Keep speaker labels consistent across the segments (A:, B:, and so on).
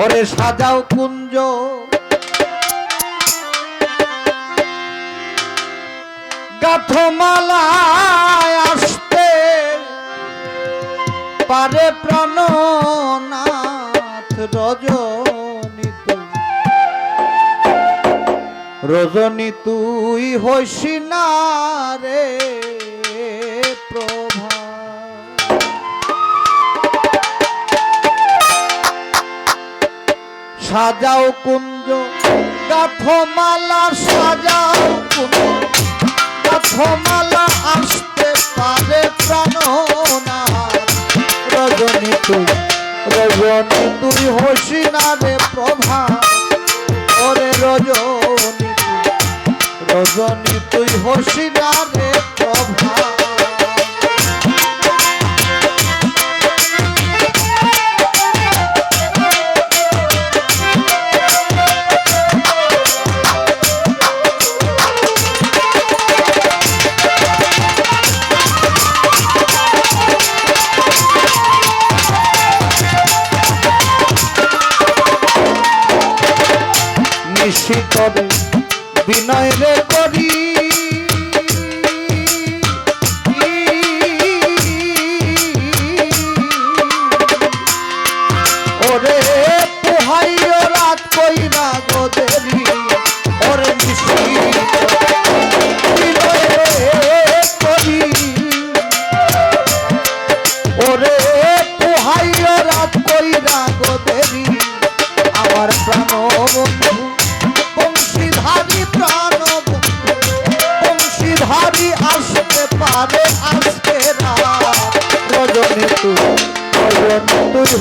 A: ওরে সাজাও কুঞ্জ। গাথমালায় আসতে পারে প্রাণনাথ রজনী রজনী তুই হইস না রে। সাজাও কুঞ্জ কাঠমালা সাজাও কুঞ্জ। কাঠমালা আসতে পারে প্রাণনা রজনী তুই রজনী তুই হসি না রে প্রভা। ওরে রজনী তুই রজনী তুই হসি না রে প্রভা। দাসী করে বিনয় রে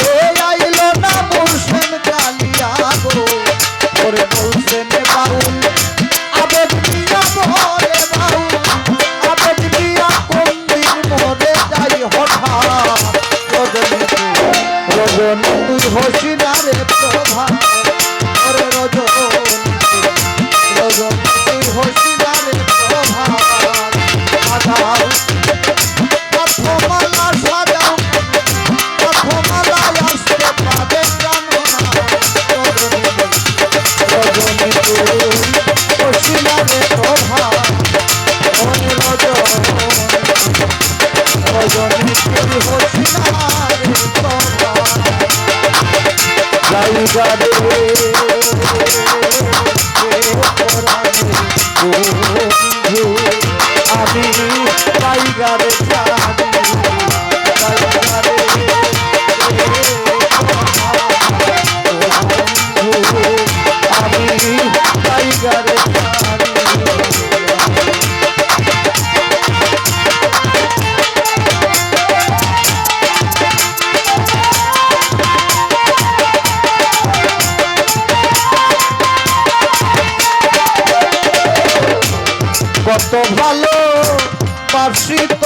A: hey, hey. আমি পাইগারে বার্ষিত